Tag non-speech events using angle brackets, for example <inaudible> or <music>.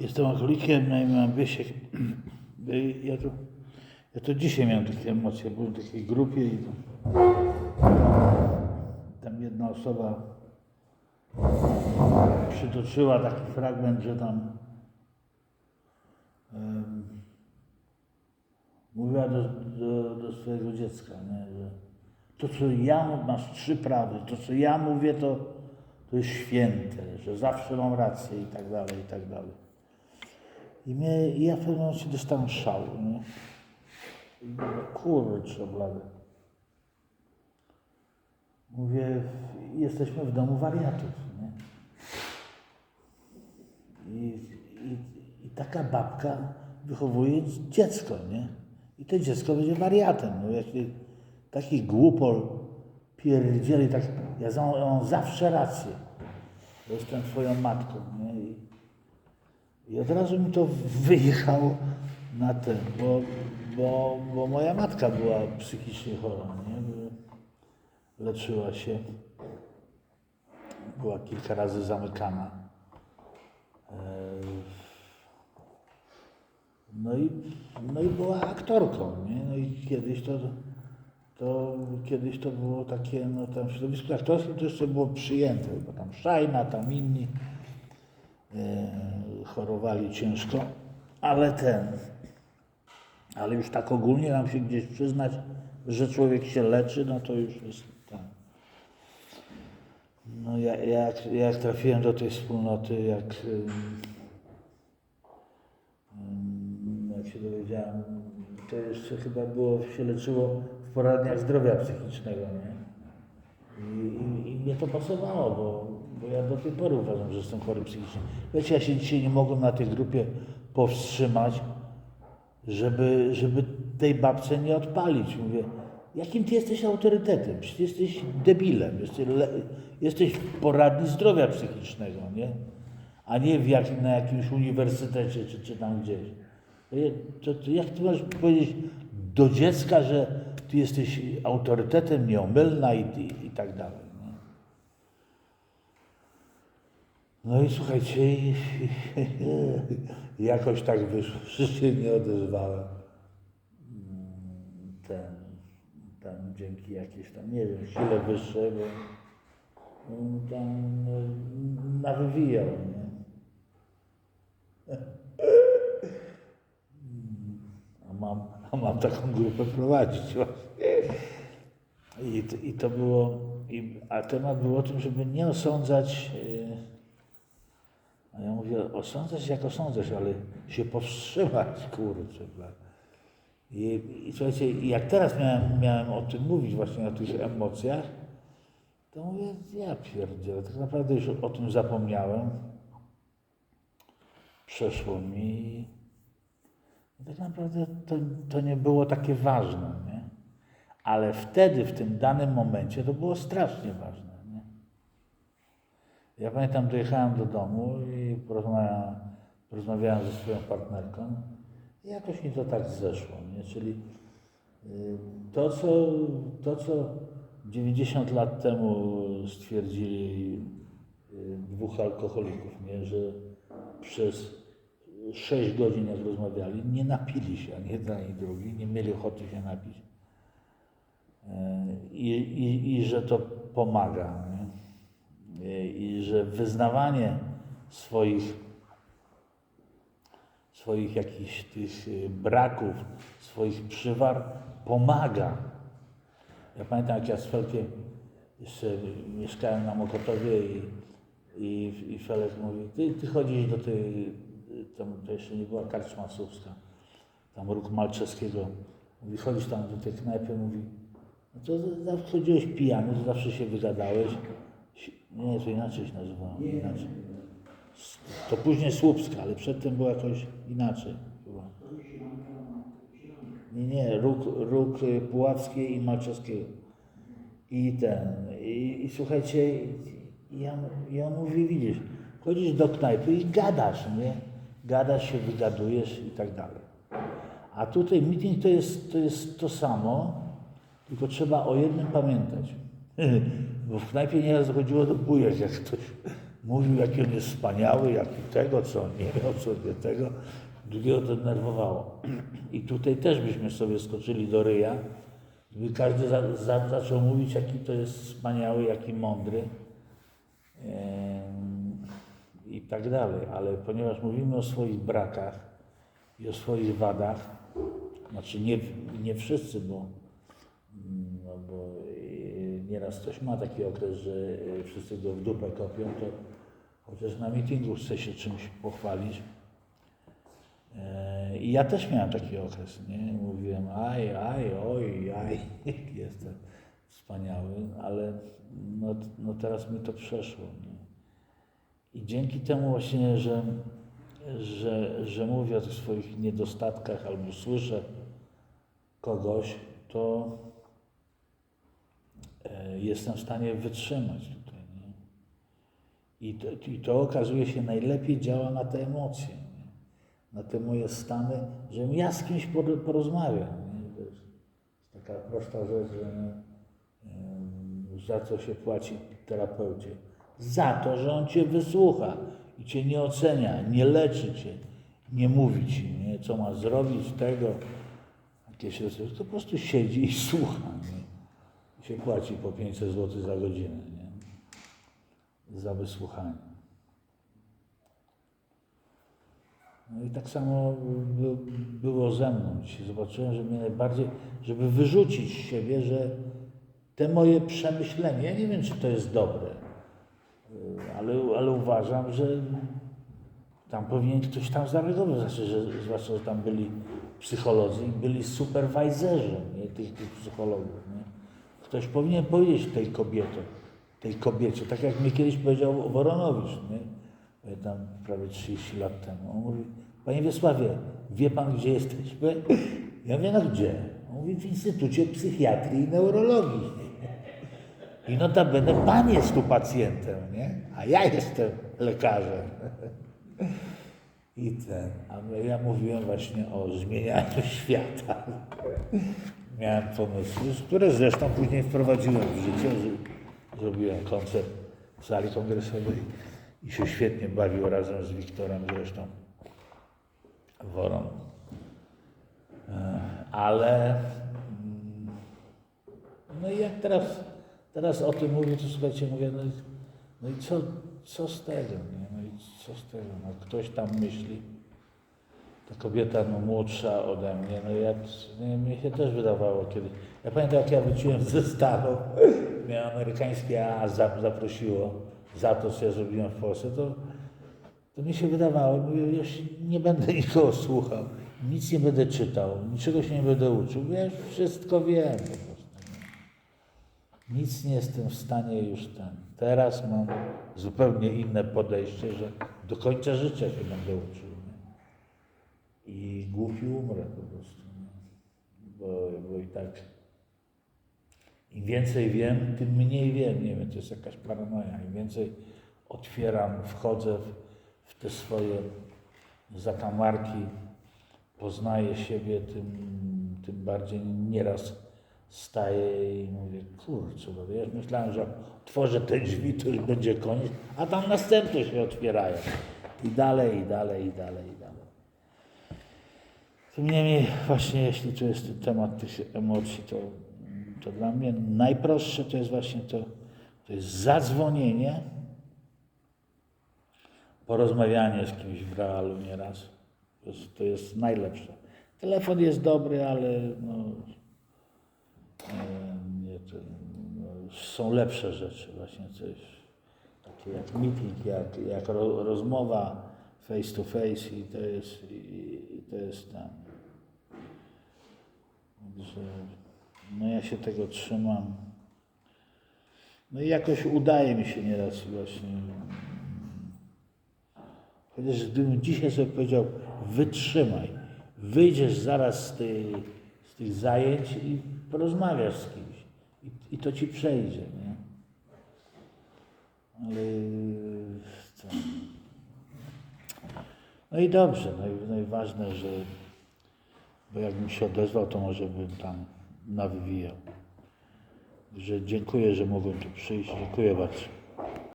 Jestem alkoholikiem, no i mam <clears throat> wysiek. Ja to, ja to dzisiaj miałem takie emocje, byłem w takiej grupie i tam, jedna osoba przytoczyła taki fragment, że tam em, mówiła do, do, do swojego dziecka, nie, że to co ja mu- masz trzy prawdy, to co ja mówię to, to jest święte, że zawsze mam rację i tak dalej, i tak dalej. I, mnie, i ja w pewnym momencie dostałem szału, nie? I mówię, kurczę blady. Mówię, jesteśmy w domu wariatów, nie? I, i, I taka babka wychowuje dziecko, nie? I to dziecko będzie wariatem. No, jeśli taki głupol pierdzieli, tak, ja ja mam zawsze rację. Jestem twoją matką, nie? I, i od razu mi to wyjechało na ten, bo, bo, bo moja matka była psychicznie chora, nie? Leczyła się. Była kilka razy zamykana. E, No i, no i była aktorką, nie? No i kiedyś to, to kiedyś to było takie, no tam w środowisku aktorskim to jeszcze było przyjęte, bo tam Szajna, tam inni e, chorowali ciężko, ale ten, ale już tak ogólnie nam się gdzieś przyznać, że człowiek się leczy, no to już jest tam. No ja, jak, jak trafiłem do tej wspólnoty, jak, jak się dowiedziałem, to jeszcze chyba było, się leczyło w poradniach zdrowia psychicznego, nie? I, i, I mnie to pasowało, bo, bo ja do tej pory uważam, że jestem chory psychicznie. Wiecie, ja się dzisiaj nie mogłem na tej grupie powstrzymać, żeby, żeby tej babce nie odpalić. Mówię, jakim ty jesteś autorytetem? Przecież jesteś debilem, jesteś, le, jesteś w poradni zdrowia psychicznego, nie? A nie w jakim, na jakimś uniwersytecie czy, czy tam gdzieś. To, to, jak ty możesz powiedzieć do dziecka, że ty jesteś autorytetem, nieomylna i, i, i tak dalej. Nie? No i słuchajcie, i, <laughs> i, jakoś tak wyszło, że <laughs> się nie odezwałem. Mm, Ten, tam dzięki jakiejś tam, nie wiem, sile wyższej, bo on tam no, nawywijał, nie? <laughs> A mam, a mam taką grupę prowadzić właśnie. I, I to było, i, a temat był o tym, żeby nie osądzać, ja mówię, jak osądzać, ale się powstrzymać, kurczę. I, i słuchajcie, jak teraz miałem, miałem o tym mówić, właśnie o tych emocjach, to mówię, ja pierdzielę, tak naprawdę już o tym zapomniałem. Przeszło mi. I tak naprawdę to, to nie było takie ważne, nie? Ale wtedy, w tym danym momencie, to było strasznie ważne? Ja pamiętam, dojechałem do domu i porozmawiałem, porozmawiałem ze swoją partnerką i jakoś mi to tak zeszło, nie? Czyli y, to, co, to, co 90 lat temu stwierdzili y, dwóch alkoholików, nie? że przez 6 godzin jak rozmawiali, nie napili się, ani jeden, ani drugi, nie mieli ochoty się napić. E, I, i, i że to pomaga. Nie? I, że wyznawanie swoich, swoich jakichś tych y, braków, swoich przywar pomaga. Ja pamiętam, jak ja z Felkiem mieszkałem na Mokotowie i, i, i Felek mówi, ty, ty chodzisz do tej, tam to jeszcze nie była karczma tam róg Malczewskiego. Mówi, chodzisz tam do tej knajpy, mówi, no to zawsze chodziłeś pijany, zawsze się wygadałeś. Nie, to inaczej się nazywało, inaczej. To później Słupska, ale przedtem było jakoś inaczej chyba. Nie, nie, róg, róg Puławskiej i Malczewskiego. I ten, i, i słuchajcie, ja, i on mówi, widzisz, chodzisz do knajpy i gadasz, nie? Gadasz się, wygadujesz i tak dalej. A tutaj meeting to jest to, jest to samo, tylko trzeba o jednym pamiętać. <laughs> Bo w knajpie nieraz dochodziło do bujek, jak ktoś mówił, jaki on jest wspaniały, jaki tego, co on nie miał, co nie tego. Drugiego to denerwowało. I tutaj też byśmy sobie skoczyli do ryja, gdyby każdy za, za, zaczął mówić, jaki to jest wspaniały, jaki mądry i tak dalej. Ale ponieważ mówimy o swoich brakach i o swoich wadach, znaczy nie, nie wszyscy, bo, mm, no bo nieraz ktoś ma taki okres, że y, wszyscy go w dupę kopią, to chociaż na mitingu chce się czymś pochwalić. E, I ja też miałem taki okres, nie? Mówiłem, aj, aj, oj, aj, <laughs> jestem wspaniały, ale no, no teraz mi to przeszło. Nie? I dzięki temu właśnie, że, że, że mówię o tych swoich niedostatkach albo słyszę kogoś, to jestem w stanie wytrzymać tutaj. Nie? I, to, I to okazuje się najlepiej działa na te emocje, nie? na te moje stany, żebym ja z kimś por- porozmawiał. Nie? To jest taka prosta rzecz, że za co się płaci terapeucie? Za to, że on cię wysłucha i cię nie ocenia, nie leczy cię, nie mówi ci, nie? co ma zrobić tego, jakieś. To po prostu siedzi i słucha. Nie? Się płaci po 500 zł za godzinę nie? za wysłuchanie. No i tak samo by, było ze mną. Zobaczyłem, że mnie najbardziej, żeby wyrzucić z siebie, że te moje przemyślenia, ja nie wiem, czy to jest dobre, y, ale, ale uważam, że tam powinien ktoś tam zareagować, znaczy, że, zwłaszcza, że tam byli psycholodzy i byli superwajzerzy nie, tych, tych psychologów. Nie. Ktoś powinien powiedzieć tej kobiecie, tej kobiecie, tak jak mi kiedyś powiedział Woronowicz, nie? Pamiętam prawie 30 lat temu. On mówi, Panie Wiesławie, wie Pan, gdzie jesteśmy? Ja mówię, no gdzie? On mówi, w Instytucie Psychiatrii i Neurologii. I notabene Pan jest tu pacjentem, nie? A ja jestem lekarzem. I ten, a ja mówiłem właśnie o zmienianiu świata. Miałem pomysły, które zresztą później wprowadziłem w życie. Zrobiłem koncert w sali kongresowej i się świetnie bawił razem z Wiktorem zresztą Worą. E, Ale mm, no i jak teraz, teraz o tym mówię, to słuchajcie, mówię, no, no i co, co z tego, nie? No i co z tego? No, ktoś tam myśli, kobieta no, młodsza ode mnie, no ja, nie, mnie się też wydawało kiedy. Ja pamiętam, jak ja wróciłem ze Stanów, mnie amerykańskie A za- zaprosiło za to, co ja zrobiłem w Polsce, to, to mi się wydawało, mówię, się nie będę nikogo słuchał, nic nie będę czytał, niczego się nie będę uczył, ja już wszystko wiem po prostu. Nic nie jestem w stanie już ten. Teraz mam zupełnie inne podejście, że do końca życia się będę uczył. I głupi umrę po prostu. Nie? Bo, bo i tak im więcej wiem, tym mniej wiem. Nie wiem, to jest jakaś paranoja. Im więcej otwieram, wchodzę w, w te swoje zakamarki, poznaję siebie, tym, tym bardziej nieraz staję i mówię, kurczę, no ja myślałem, że otworzę te drzwi, to już będzie koniec, a tam następne się otwierają. I dalej, i dalej, i dalej, i dalej. Tym niemniej właśnie jeśli to jest ten temat tych emocji, to, to dla mnie najprostsze to jest właśnie to, to jest zadzwonienie, porozmawianie z kimś w realu nieraz. To jest, to jest najlepsze. Telefon jest dobry, ale no, e, nie, to, no, są lepsze rzeczy właśnie coś takie jak meeting, jak, jak ro, rozmowa face to face i to jest, i, i to jest tam. No ja się tego trzymam. No i jakoś udaje mi się nieraz właśnie. Chociaż gdybym dzisiaj sobie powiedział, wytrzymaj, wyjdziesz zaraz z, tej, z tych zajęć i porozmawiasz z kimś. I, i to ci przejdzie, nie? Ale co? No i dobrze, no że bo jakbym się odezwał, to może bym tam nawywijał. Że dziękuję, że mogłem tu przyjść. Dziękuję bardzo.